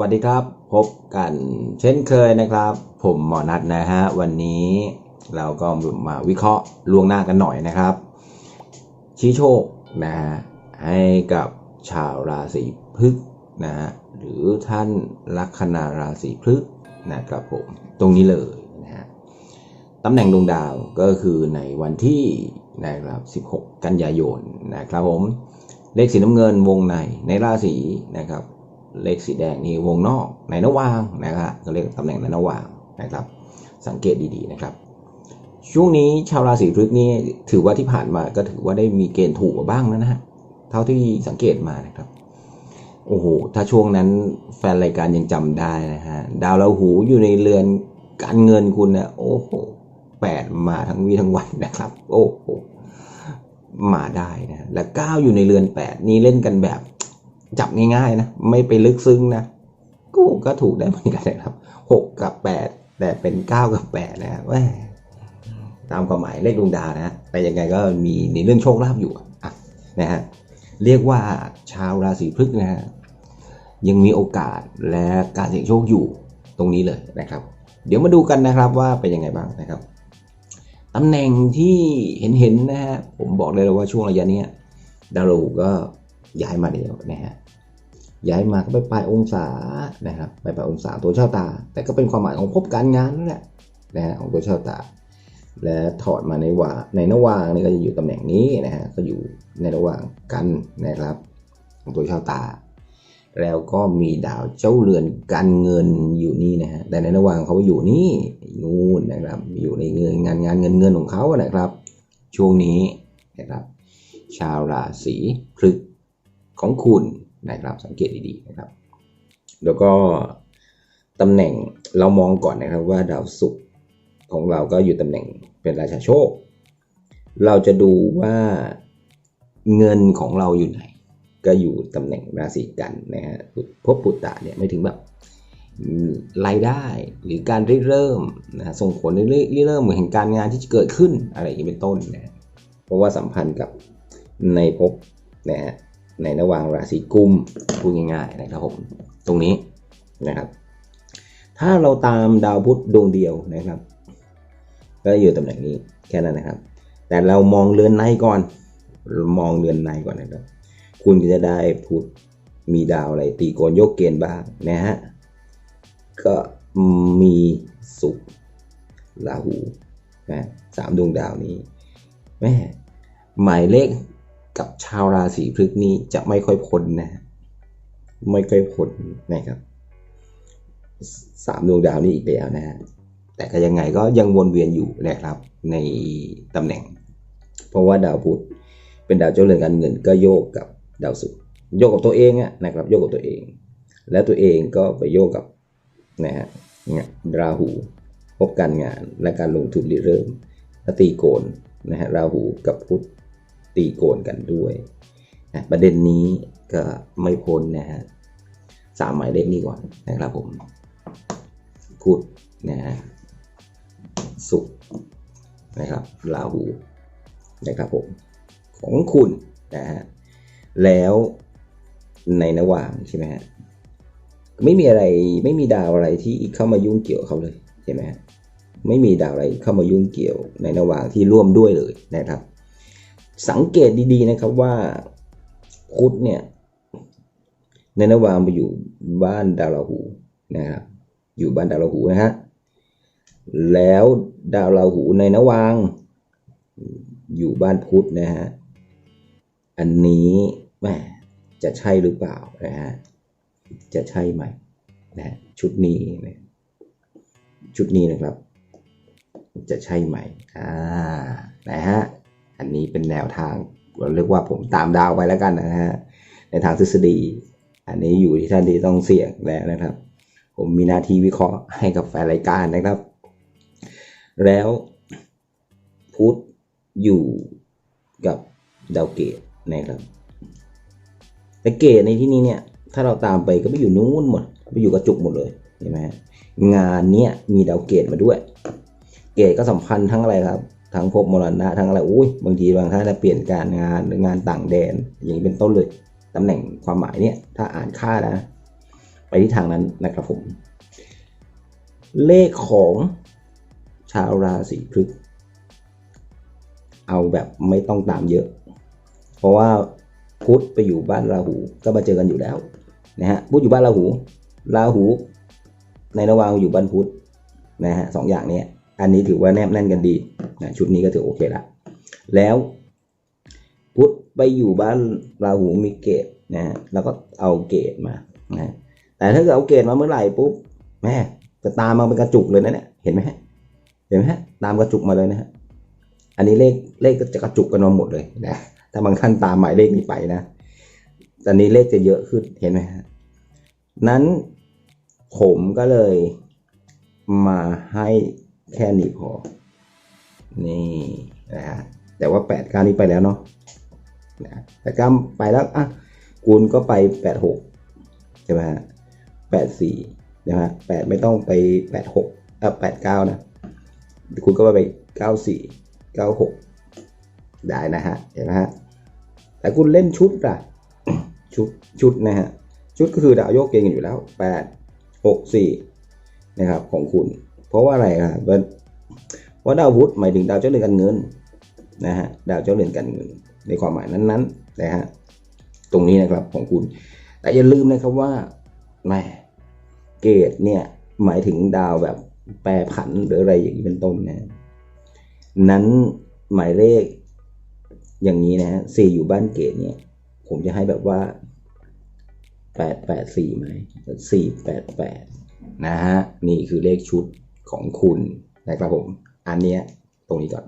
วัสดีครับ พบกันเช่นเคยนะครับ ผมหมอนัทนะฮะ วันนี้เราก็มาวิเคราะห์ล่วงหน้ากันหน่อยนะครับ ชี้โชคนะฮะให้กับชาวราศีพฤษนะฮะหรือท่านลัคนาราศีพฤษนะครับผม ตรงนี้เลยนะฮะตำแหน่งดวงดาวก็คือในวันที่นะครับ 16 กันยายนนะครับผมเลขสีน้ำเงินวงในในราศีนะครับ เลขสีแดงนี่วงนอกในระหว่างนะครับก็เรียกตำแหน่งในระหว่างนะครับ สังเกตดีๆนะครับ ช่วงนี้ชาวราศีพฤษภนี่ถือว่าที่ผ่านมาก็ถือว่าได้มีเกณฑ์ถูกบ้างแล้วนะฮะเท่าที่สังเกตมานะครับโอ้โหถ้าช่วงนั้นแฟนรายการยังจำได้นะฮะดาวราหูอยู่ในเรือนการเงินคุณเนี่ยโอ้โหแปดมาทั้งวีทั้งวันนะครับ โอ้โหมาได้นะและเก้าอยู่ในเรือนแปดนี่เล่นกันแบบ จับง่ายๆนะ ไม่ไปลึกซึ้งนะกูก็ถูกได้เหมือนกันนะครับหกกับแปดแต่เป็นเก้ากับแปดนะแหมตามความหมายเลขดวงดาวนะ แต่ยังไงก็มีในเรื่องโชคลาภอยู่อะนะฮะเรียกว่าชาวราศีพฤกษภนะฮะยังมีโอกาสและการเสี่ยงโชคอยู่ตรงนี้เลยนะครับ เดี๋ยวมาดูกันนะครับว่าเป็นยังไงบ้างนะครับตำแหน่งที่เห็นเห็นๆนะฮะผมบอกเลยเลยว่าช่วงระยะนี้ดาวรูก็ ย้ายมาเดียวนะฮะย้ายมาก็ไปปลายองศานะครับไปปลายองศาตัวเช่าตา แต่ก็เป็นความหมายของภพการงานนั่นแหละนะฮะของตัวเช่าตา และถอดมาในว่าในระหว่างนี่ก็จะอยู่ตำแหน่งนี้นะฮะก็อยู่ในระหว่างกันนะครับของตัวเช่าตา แล้วก็มีดาวเจ้าเรือนการเงินอยู่นี่นะฮะแต่ในระหว่างเขาอยู่นี่นู่นนะครับอยู่ในเงินงานงานเงินเงินของเขานะครับ ช่วงนี้นะครับชาวราศีพฤษภ ของคุณนะครับสังเกตดีๆนะครับ แล้วก็ตำแหน่งเรามองก่อนนะครับว่าดาวศุกร์ของเราก็อยู่ตำแหน่งเป็นราชาโชค เราจะดูว่าเงินของเราอยู่ไหน ก็อยู่ตำแหน่งราศีกันนะฮะพบปุตตะเนี่ยไม่ถึงแบบรายได้หรือการริเริ่มนะส่งผลในริเริ่มเหมือนการงานที่จะเกิดขึ้นอะไรอย่างนี้เป็นต้นนะเพราะว่าสัมพันธ์กับในภพนะฮะ ในระหว่างราศีกุมพูดง่ายๆนะครับผมตรงนี้นะครับ ถ้าเราตามดาวพุธดวงเดียวนะครับ ก็อยู่ตำแหน่งนี้แค่นั้นนะครับ แต่เรามองเรือนในก่อน มองเรือนในก่อนนะครับ คุณก็จะได้พุธมีดาวอะไรตีโกนยกเกณฑ์บ้างนะฮะก็มีสุขราหูนะสามดวงดาวนี้แม่หมายเลข กับชาวราศีพฤษภนี้จะไม่ค่อยพ้นนะฮะไม่ค่อยพ้นนะครับสามดวงดาวนี้อีกแล้วนะฮะแต่ก็ยังไงก็ยังวนเวียนอยู่นะครับในตำแหน่ง เพราะว่าดาวพุธเป็นดาวเจ้าเรือนการเงินก็โยกกับดาวศุกร์โยกกับตัวเองอะนะครับ โยกกับตัวเอง แล้วตัวเองก็ไปโยกกับนะฮะราหูพบการงานและการลงทุนริเริ่มและตีโกนนะฮะราหูกับพุธ ตีโกนกันด้วยนะประเด็นนี้ก็ไม่พ้นนะฮะสามหมายเลขนี้ก่อนนะครับผมพุธนะฮะสุขนะครับราหูนะครับผมของคุณนะฮะแล้วในระหว่างใช่ไหมฮะไม่มีอะไรไม่มีดาวอะไรที่เข้ามายุ่งเกี่ยวเขาเลยใช่ไหมฮะไม่มีดาวอะไรเข้ามายุ่งเกี่ยวในระหว่างที่ร่วมด้วยเลยนะครับ สังเกตดีๆนะครับว่าพุธเนี่ยในระหว่างไปอยู่บ้านดาวราหูนะครับ อยู่บ้านดาวราหูนะฮะแล้วดาวราหูในนวางอยู่บ้านพุธนะฮะอันนี้แหมจะใช่หรือเปล่านะฮะจะใช่ไหมนะชุดนี้นะชุดนี้นะครับ จะใช่ไหมอ่านะฮะ อันนี้เป็นแนวทางเราเรียกว่าผมตามดาวไปแล้วกันนะฮะในทางทฤษฎี อันนี้อยู่ที่ท่านที่ต้องเสี่ยงแล้วนะครับ ผมมีหน้าที่วิเคราะห์ให้กับแฟนรายการนะครับ แล้วพุทธอยู่กับดาวเกตนะครับแต่เกตในที่นี้เนี่ย ถ้าเราตามไปก็ไปอยู่นู้นหมดไปอยู่กับจุกหมดเลยเห็นไหมงานเนี้ยมีดาวเกตมาด้วย เกตก็สัมพันธ์ทั้งอะไรครับ ทั้งภพมรณะทั้งอะไรอุ้ยบางทีบางท่านจะเปลี่ยนการงานหรืองานต่างแดน อย่างนี้เป็นต้นเลยตำแหน่งความหมายเนี่ยถ้าอ่านค่านะ ไปที่ทางนั้นนะครับผม เลขของชาวราศีพฤษเอาแบบไม่ต้องตามเยอะ เพราะว่าพุธไปอยู่บ้านราหูก็มาเจอกันอยู่แล้วนะฮะพุธอยู่บ้านราหูราหู ในระหว่างอยู่บ้านพุธนะฮะสองอย่างเนี้ยอันนี้ถือว่าแนบแน่นกันดี นะชุดนี้ก็ถือโอเคละแล้วพุธไปอยู่บ้านราหูมีเกตนะฮะแล้วก็เอาเกตมานะแต่ถ้าเกิดเอาเกตมาเมื่อไหร่ปุ๊บแม่จะตามมาเป็นกระจุกเลยนะเนี่ยเห็นไหมฮะเห็นไหมฮะตามกระจุกมาเลยนะฮะอันนี้เลขเลขก็จะกระจุกกันมาหมดเลยนะถ้าบางท่านตามหมายเลขนี้ไปนะตอนนี้เลขจะเยอะขึ้นเห็นไหมฮะนั้นผมก็เลยมาให้แค่นี้พอ นี่นะฮะแต่ว่าแปดก้านี้ไปแล้วเนาะนะแปดก้าไปแล้วอะคูณก็ไปแปดหกใช่ไหมฮะแปดสี่นะฮะแปดไม่ต้องไปแปดหกเออแปดเก้านะคุณก็ไปเก้าสี่เก้าหกได้นะฮะเห็นไหมฮะแต่คุณเล่นชุดอะชุดชุดนะฮะชุดก็คือดาวโยกเกณฑ์กันอยู่แล้วแปดหกสี่นะครับของคุณ เพราะว่าอะไรครับ เพราดาวพุธหมายถึงดาวเจ้าเรือนการเงินนะฮะดาวเจ้าเรือนการเงิน ในความหมายนั้นๆนะฮะตรงนี้นะครับของคุณ แต่อย่าลืมนะครับว่าแหมเกตเนี่ยหมายถึงดาวแบบแปรผันหรืออะไรอย่างนี้เป็นต้นนะนั้นหมายเลขอย่างนี้นะฮะสี่อยู่บ้านเกตเนี่ย ผมจะให้แบบว่าแปดแปดสี่ไหมสี่แปดแปดนะฮะนี่คือเลขชุดของคุณนะครับผม อันเนี้ยตรงนี้ก่อน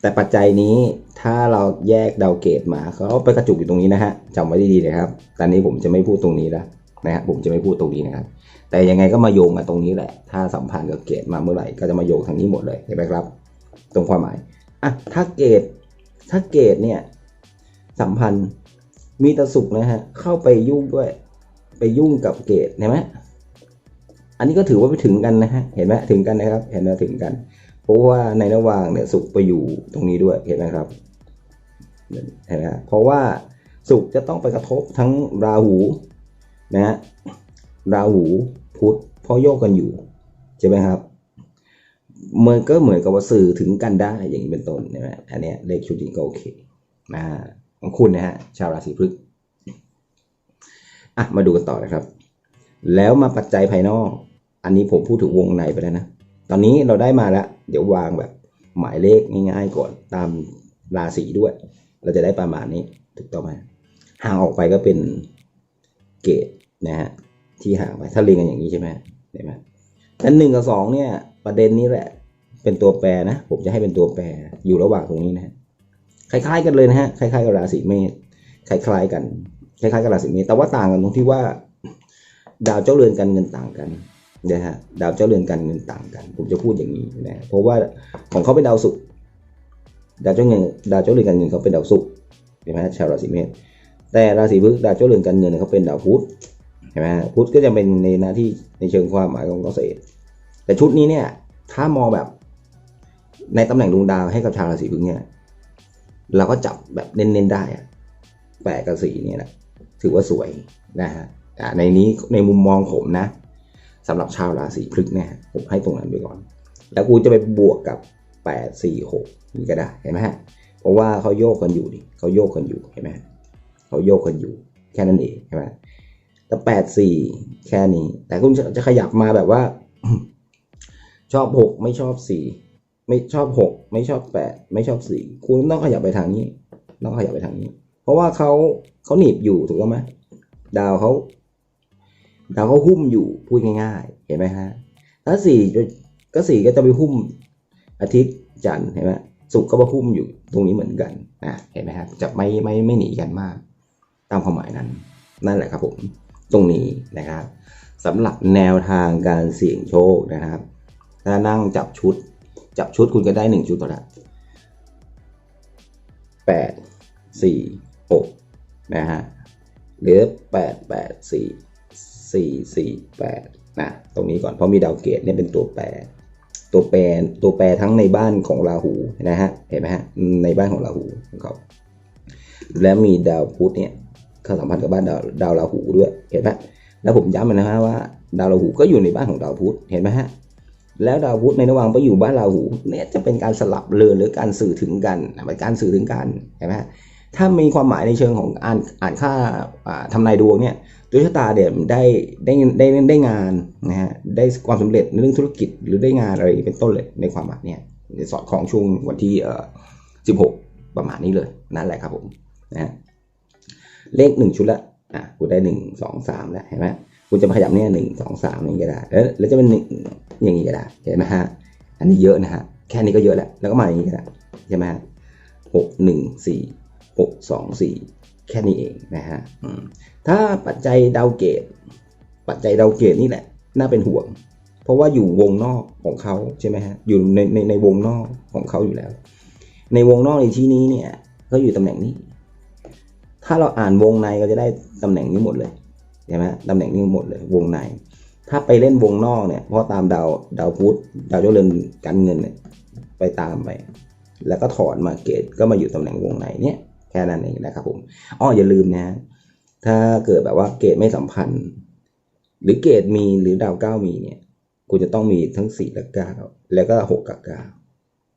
แต่ปัจจัยนี้ถ้าเราแยกดาวเกตมาเขาไปกระจุกอยู่ตรงนี้นะฮะจำไว้ดีๆนะครับตอนนี้ผมจะไม่พูดตรงนี้แล้วนะฮะผมจะไม่พูดตรงนี้นะครับ แต่ยังไงก็มาโยงกันตรงนี้แหละ ถ้าสัมพันธ์กับเกตมาเมื่อไหร่ก็จะมาโยงทางนี้หมดเลยเห็นไหมครับ ตรงความหมายอะถ้าเกตถ้าเกตเนี่ยสัมพันธ์มีตะสุกนะฮะเข้าไปยุ่งด้วย ไปยุ่งกับเกตเห็นไหม อันนี้ก็ถือว่าไปถึงกันนะฮะเห็นไหมถึงกันนะครับ เห็นไหมถึงกันเพราะว่าในระหว่างเนี่ยสุกไปอยู่ตรงนี้ด้วยเห็นไหมครับเห็นไหมเพราะว่าสุกจะต้องไปกระทบทั้งราหูนะฮะราหูพุธเพราะโยกกันอยู่ใช่ไหมครับมันก็เหมือนกับว่าสื่อถึงกันได้อย่างนี้เป็นต้นใช่ไหมอันนี้เลขชุดนี้ก็โอเคนะของคุณนะฮะชาวราศีพฤษภอะมาดูกันต่อนะครับ แล้วมาปัจจัยภายนอก อันนี้ผมพูดถึงวงในไปแล้วนะ ตอนนี้เราได้มาแล้ว เดี๋ยววางแบบ หมายเลขง่ายๆก่อนตามราศีด้วย เราจะได้ประมาณนี้ถูกต้องไหมห่างออกไปก็เป็นเกตนะฮะที่ห่างไปถ้าเรียงกันอย่างนี้ใช่ไหมเห็นไหมอันหนึ่งกับสองเนี่ย ประเด็นนี้แหละ เป็นตัวแปรนะ ผมจะให้เป็นตัวแปรอยู่ระหว่างตรงนี้นะฮะคล้ายๆกันเลยนะฮะคล้ายๆกับราศีเมษคล้ายๆกันคล้ายๆกับราศีเมษแต่ว่าต่างกันตรงที่ว่า ดาวเจ้าเรือนการเงินต่างกัน นะฮะดาวเจ้าเรือนการเงินต่างกัน ผมจะพูดอย่างนี้นะเพราะว่าของเขาเป็นดาวศุกร์ดาวเจ้าเงินดาวเจ้าเรือนการเงินเขาเป็นดาวศุกร์เห็นไหมชาวราศีเมษแต่ราศีพฤษภดาวเจ้าเรือนการเงินเขาเป็นดาวพุธเห็นไหมพุธก็จะเป็นในหน้าที่ในเชิงความหมายของเกษตร แต่ชุดนี้เนี่ยถ้ามองแบบในตำแหน่งดวงดาวให้กับชาวราศีพฤษเนี่ยเราก็จับแบบเน้นๆได้อะแปดกับสีเนี่ยนะถือว่าสวยนะฮะในนี้ในมุมมองผมนะ สำหรับชาวราศีพฤกษ์เนี่ยผมให้ตรงนั้นไปก่อน แล้วกูจะไปบวกกับแปดสี่หกนี่ก็ได้เห็นไหมฮะเพราะว่าเขาโยกกันอยู่ดิเขาโยกกันอยู่เห็นไหมเขาโยกกันอยู่ แค่นั้นเองใช่ไหมแต่แปดสี่แค่นี้ แต่คุณจะขยับมาแบบว่า ชอบหกไม่ชอบสี่ไม่ชอบหกไม่ชอบแปดไม่ชอบสี่คุณต้องขยับไปทางนี้ ต้องขยับไปทางนี้ เพราะว่าเขาเขาหนีบอยู่ถูกต้องไหมดาวเขา เขาหุ้มอยู่พูดง่ายๆ เห็นไหมฮะถ้าสี่ก็สี่ก็จะไปหุ้มอาทิตย์จันทร์เห็นไหมศุกก็มาหุ้มอยู่ตรงนี้เหมือนกันนะเห็นไหมครับจะไม่ไม่ไม่หนีกันมาก ตามความหมายนั้น นั่นแหละครับผมตรงนี้นะครับสำหรับแนวทางการเสี่ยงโชคนะครับ ถ้านั่งจับชุด จับชุดคุณก็ได้หนึ่งชุดต่อละแปดสี่หกนะฮะหรือแปดแปดสี่ สี่สี่แปดนะตรงนี้ก่อนเพราะมีดาวเกตเนี่ยเป็นตัวแปร ตัวแปรตัวแปรทั้งในบ้านของราหูนะฮะเห็นไหมฮะในบ้านของราหูของเขาแล้วมีดาวพุธเนี่ยเข้าสัมพันธ์กับบ้านดาวดาวราหูด้วยเห็นไหมแล้วผมย้ำนะฮะว่า ดาวราหูก็อยู่ในบ้านของดาวพุธเห็นไหมฮะแล้วดาวพุธในระหว่างไปอยู่บ้านราหูเนี่ยจะเป็นการสลับเรือนหรือการสื่อถึงกันเป็นการสื่อถึงกันเห็นไหมฮะ ถ้ามีความหมายในเชิงของอ่านอ่านค่าทำนายดวงเนี่ยดวงชะตาเด่นได้ได้ได้ได้งานนะฮะได้ความสำเร็จในเรื่องธุรกิจหรือได้งานอะไรเป็นต้นเลยในความหมายเนี่ยสอดคล้องช่วงวันที่เอ่อ16ประมาณนี้เลยนั่นแหละครับผมนะฮะเลขหนึ่งชุดละอะคุณได้หนึ่งสองสามแล้วเห็นไหมคุณจะมาขยับเนี่ยหนึ่งสองสามอย่างนี้ก็ได้แล้วแล้วจะเป็นหนึ่งอย่างนี้ก็ได้เห็นไหมฮะอันนี้เยอะนะฮะแค่นี้ก็เยอะแล้วแล้วก็มาอย่างนี้ก็ได้ใช่ไหมฮะหกหนึ่งสี่ หกสองสี่แค่นี้เองนะฮะถ้าปัจจัยดาวเกต ปัจจัยดาวเกตนี่แหละ น่าเป็นห่วง เพราะว่าอยู่วงนอกของเขาใช่ไหมฮะอยู่ในในในวงนอกของเขาอยู่แล้ว ในวงนอกในที่นี้เนี่ยก็อยู่ตำแหน่งนี้ ถ้าเราอ่านวงในก็จะได้ตำแหน่งนี้หมดเลยใช่ไหมตำแหน่งนี้หมดเลยวงใน ถ้าไปเล่นวงนอกเนี่ยเพราะตามดาวดาวพุธดาวเจ้าเรือนการเงินเนี่ยไปตามไปแล้วก็ถอนมาเกตก็มาอยู่ตำแหน่งวงในเนี่ย แค่นั้นเองนะครับผมอ้ออย่าลืมนะ ถ้าเกิดแบบว่าเกตไม่สัมพันธ์ หรือเกตมีหรือดาวเก้ามีเนี่ยคุณจะต้องมีทั้งสี่และเก้าแล้วก็หกกับเก้า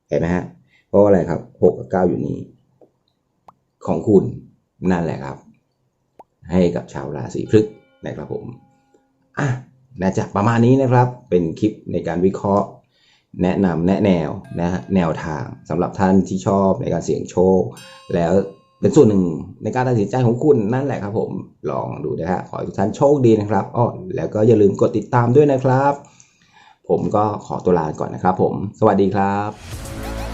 เห็นไหมฮะเพราะว่าอะไรครับหกกับเก้าอยู่นี้ ของคุณนั่นแหละครับ ให้กับชาวราศีพฤษภนะครับผมอะน่าจะประมาณนี้นะครับเป็นคลิปในการวิเคราะห์ แนะนำแนะแนวนะฮะแนวทางสำหรับท่านที่ชอบในการเสี่ยงโชค แล้ว เป็นส่วนหนึ่งในการตัดสินใจของคุณนั่นแหละครับผมลองดูนะฮะขอให้ทุกท่านโชคดีนะครับอ้อแล้วก็อย่าลืมกดติดตามด้วยนะครับ ผมก็ขอตัวลาก่อนนะครับผม สวัสดีครับ